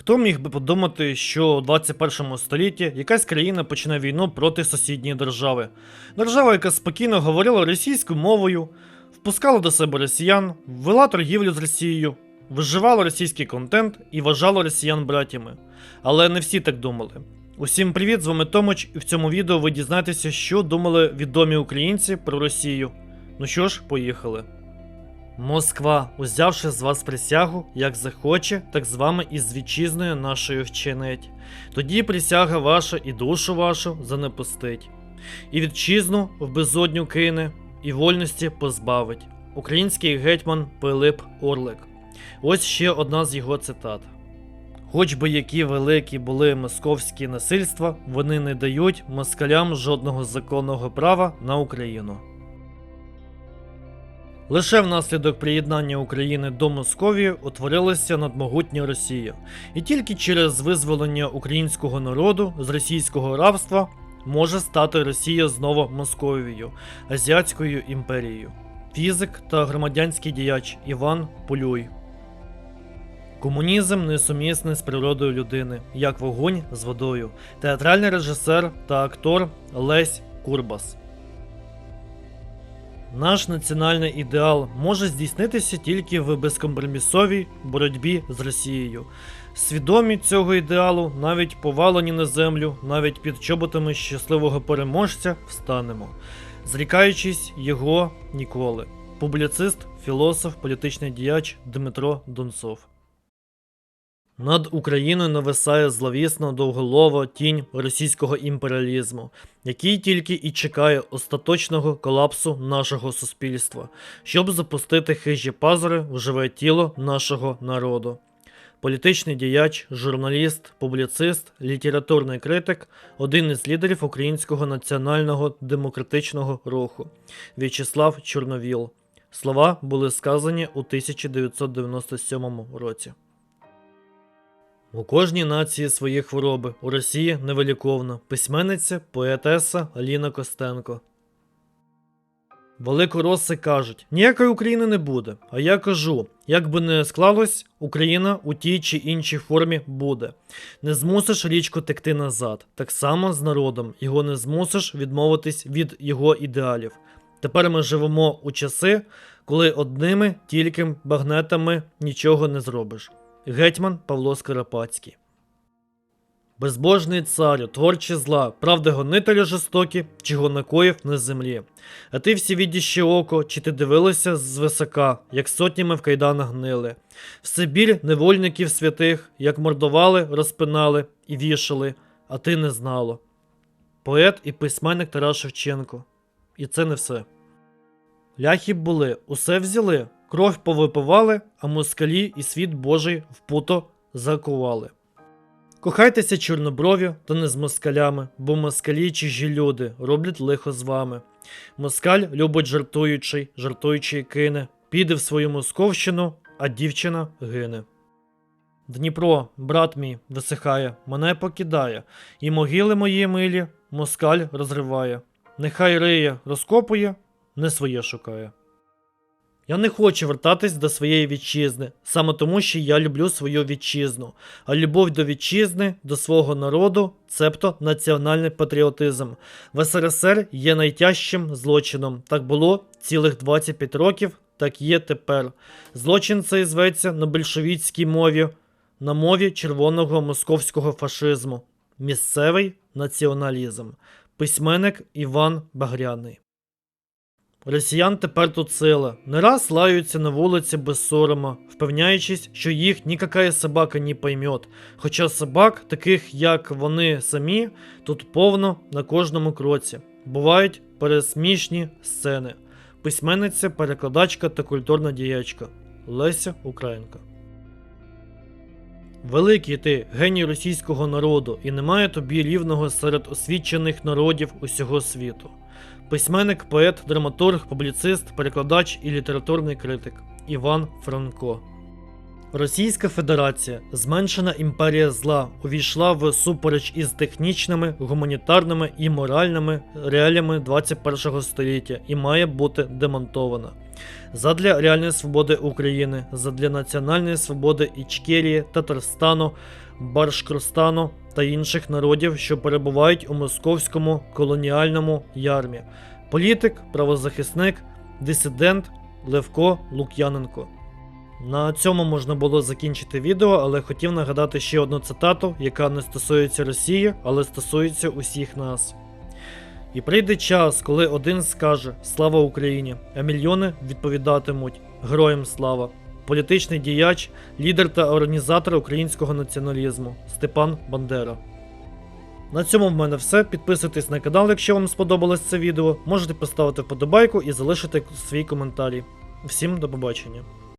Хто міг би подумати, що у 21 столітті якась країна почне війну проти сусідньої держави? Держава, яка спокійно говорила російською мовою, впускала до себе росіян, вела торгівлю з Росією, виживала російський контент і вважала росіян братями. Але не всі так думали. Усім привіт, з вами Томич, і в цьому відео ви дізнаєтеся, що думали відомі українці про Росію. Ну що ж, поїхали. Москва, узявши з вас присягу, як захоче, так з вами і з вітчизною нашою вчинить. Тоді присяга ваша і душу вашу занепустить, і вітчизну в безодню кине, і вольності позбавить. Український гетьман Пилип Орлик. Ось ще одна з його цитат. Хоч би які великі були московські насильства, вони не дають москалям жодного законного права на Україну. Лише внаслідок приєднання України до Московії утворилася надмогутня Росія, і тільки через визволення українського народу з російського рабства може стати Росія знову Московією, Азіатською імперією. Фізик та громадянський діяч Іван Полюй. Комунізм несумісний з природою людини, як вогонь з водою. Театральний режисер та актор Лесь Курбас. Наш національний ідеал може здійснитися тільки в безкомпромісовій боротьбі з Росією. Свідомі цього ідеалу, навіть повалені на землю, навіть під чоботами щасливого переможця, встанемо, зрікаючись його ніколи. Публіцист, філософ, політичний діяч Дмитро Донцов. Над Україною нависає зловісна довголова тінь російського імперіалізму, який тільки і чекає остаточного колапсу нашого суспільства, щоб запустити хижі пазури в живе тіло нашого народу. Політичний діяч, журналіст, публіцист, літературний критик, один із лідерів українського національного демократичного руху В'ячеслав Чорновіл. Слова були сказані у 1997 році. У кожній нації свої хвороби. У Росії невиліковна. Письменниця, поетеса Аліна Костенко. Великороси кажуть, ніякої України не буде. А я кажу, як би не склалось, Україна у тій чи іншій формі буде. Не змусиш річку текти назад. Так само з народом. Його не змусиш відмовитись від його ідеалів. Тепер ми живемо у часи, коли одними тільки багнетами нічого не зробиш. Гетьман Павло Скоропадський. Безбожний царю, творче зла, правди гонителю жорстокі, чого накоїв на землі. А ти всі відіще око, чи ти дивилася звисока, як сотнями в кайданах гнили. В Сибір невольників святих, як мордували, розпинали і вішали, а ти не знало. Поет і письменник Тарас Шевченко. І це не все. Ляхи були, усе взяли, кров повипивали, а москалі і світ Божий впуто закували. Кохайтеся чорноброві, та не з москалями, бо москалі чужі люди роблять лихо з вами. Москаль любить жартуючий, жартуючий кине, піде в свою московщину, а дівчина гине. Дніпро, брат мій, висихає, мене покидає, і могили мої милі москаль розриває. Нехай риє, розкопує, не своє шукає. Я не хочу вертатись до своєї вітчизни, саме тому, що я люблю свою вітчизну, а любов до вітчизни, до свого народу, цебто національний патріотизм. В СРСР є найтяжчим злочином. Так було цілих 25 років, так є тепер. Злочин цей зветься на більшовіцькій мові, на мові червоного московського фашизму. Місцевий націоналізм. Письменник Іван Багряний. Росіян тепер тут сила. Не раз лаються на вулиці без сорома, впевняючись, що їх ніяка собака не поймет. Хоча собак, таких як вони самі, тут повно на кожному кроці. Бувають пересмішні сцени. Письменниця, перекладачка та культурна діячка Леся Українка. Великий ти, геній російського народу, і немає тобі рівного серед освічених народів усього світу. Письменник, поет, драматург, публіцист, перекладач і літературний критик Іван Франко. Російська Федерація, зменшена імперія зла, увійшла в супереч із технічними, гуманітарними і моральними реаліями 21 століття і має бути демонтована. Задля реальної свободи України, задля національної свободи Ічкерії, Татарстану, Башкорстану та інших народів, що перебувають у московському колоніальному ярмі. Політик, правозахисник, дисидент Левко Лук'яненко. На цьому можна було закінчити відео, але хотів нагадати ще одну цитату, яка не стосується Росії, але стосується усіх нас. І прийде час, коли один скаже Слава Україні, а мільйони відповідатимуть Героям слава. Політичний діяч, лідер та організатор українського націоналізму Степан Бандера. На цьому в мене все. Підписуйтесь на канал, якщо вам сподобалось це відео. Можете поставити вподобайку і залишити свій коментарі. Всім до побачення.